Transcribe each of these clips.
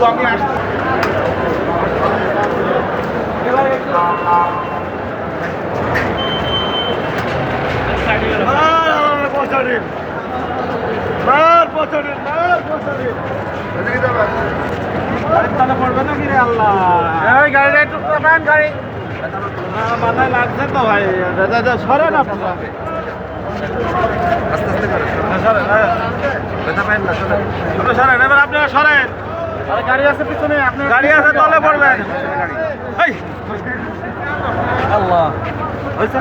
শুধু আমি আসছি। পড়বে না কি রে আল্লাহ গাড়িটা একটু গাড়ি। মাথায় লাগছে তো ভাই। দাদা সরেন আপনারা। আস্তে আস্তে করে। সরেন আপনারা সরেন। গাড়ি আছে পিছনে আপনি গাড়ি আছে তলে পড়বেন এই। আল্লাহ। হয়েছে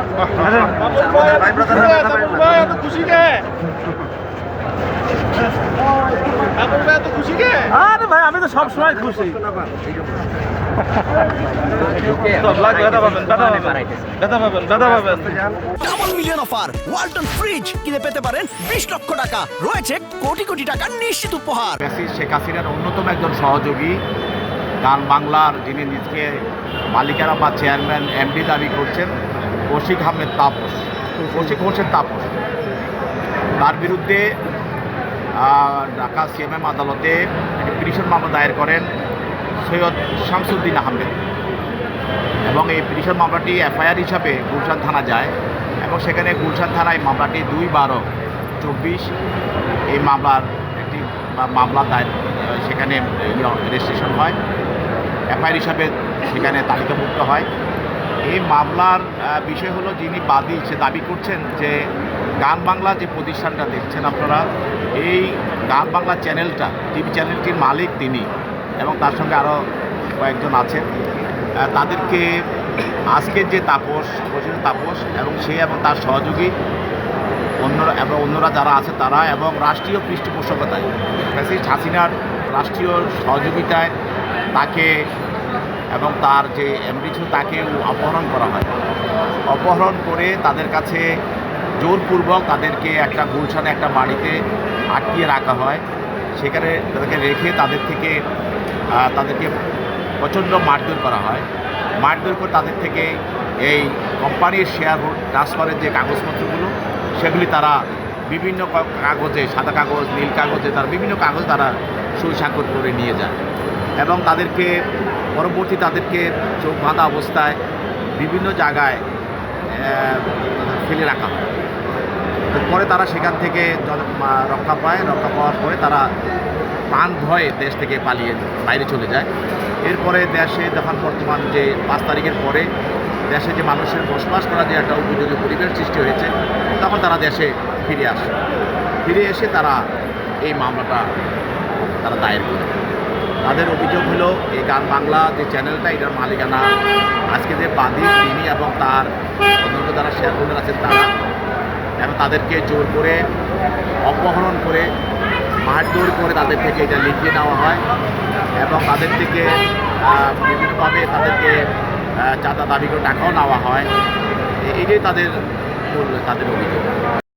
ভাই ব্রাদার ব্যথা পাইন না এত খুশি কে? আপুর ভাই এত খুশি কে? আরে ভাই আমি তো সবসময় খুশি। Double million offer Walton fridge কিনে পেতে পারেন বিশ লক্ষ টাকা। রয়েছে কোটি কোটি টাকার নিশ্চিত উপহার। শেখ হাসিনার অন্যতম একজন সহযোগী। গান বাংলার যিনি নিজকে মালিকারা বা চেয়ারম্যান এমডি দাবি করছেন কৌশিক আহমেদ তাপস। কৌশিক হোসেন তাপস। তার বিরুদ্ধে ঢাকা সিএমএম আদালতে একটি পিটিশন মামলা দায়ের করেন। সৈয়দ শামসুদ্দিন আহমেদ। এবং এই পিটিশন মামলাটি এফআইআর হিসাবে গুলশান থানা যায় এবং সেখানে গুলশান থানায় মামলাটি দুই বারো চব্বিশ এই মামলার একটি মামলা দায়ের, সেখানে রেজিস্ট্রেশন হয়। এফআইআর হিসাবে সেখানে তালিকাভুক্ত হয়। এই মামলার বিষয় হলো যিনি বাদী, সে দাবি করছেন যে গান বাংলা যে প্রতিষ্ঠানটা দেখছেন আপনারা, এই গান বাংলা চ্যানেলটা, টিভি চ্যানেলটির মালিক তিনি। এবং তার সঙ্গে আরও কয়েকজন আছেন। তাদেরকে আজকের যে তাপস প্রচুর তাপস এবং সে এবং তার সহযোগী অন্যরা এবং অন্যরা যারা আছে তারা এবং রাষ্ট্রীয় পৃষ্ঠপোষকতায় ফ্যাসিস্ট হাসিনার রাষ্ট্রীয় সহযোগিতায় তাকে এবং তার যে এমডি ছিল তাকে অপহরণ করা হয়। অপহরণ করে তাদের কাছে জোরপূর্বক তাদেরকে একটা গুলশানে একটা বাড়িতে আটকিয়ে রাখা হয়। সেখানে তাদেরকে রেখে তাদের থেকে তাদেরকে প্রচণ্ড মারধর করা হয়। মারধর করে তাদের থেকে এই কোম্পানির শেয়ার ট্রান্সফারের যে কাগজপত্রগুলো, সেগুলি তারা বিভিন্ন কাগজে, সাদা কাগজ, নীল কাগজে, তারা বিভিন্ন কাগজ তারা সই স্বাক্ষর করে নিয়ে যায়। এবং তাদেরকে পরবর্তী তাদেরকে চোখ বাঁধা অবস্থায় বিভিন্ন জায়গায় ফেলে রাখা হয়। পরে তারা সেখান থেকে রক্ষা পায়, রক্ষা পাওয়ার পরে তারা প্রাণ ভয়ে দেশ থেকে পালিয়ে বাইরে চলে যায়। এরপরে দেশে যখন বর্তমান যে পাঁচ তারিখের পরে দেশে যে মানুষের বসবাস করা যে একটা উপযোগী পরিবেশ সৃষ্টি হয়েছে, তখন তারা দেশে ফিরে আসে। ফিরে এসে তারা এই মামলাটা তারা দায়ের করে। তাদের অভিযোগ হলো, এই গান বাংলা যে চ্যানেলটা, এটার মালিকানা আজকে যে বাদী, তিনি এবং তার অন্যান্য যারা শেয়ার হোল্ডার আছেন তারা এবং তাদেরকে জোর করে অপহরণ করে, মারধর করে তাদের থেকে এটা লিখিয়ে নেওয়া হয় এবং তাদের থেকে বিভিন্নভাবে তাদেরকে চাঁদা দাবি করে টাকাও নেওয়া হয়। এটাই তাদের তাদের অভিযোগ।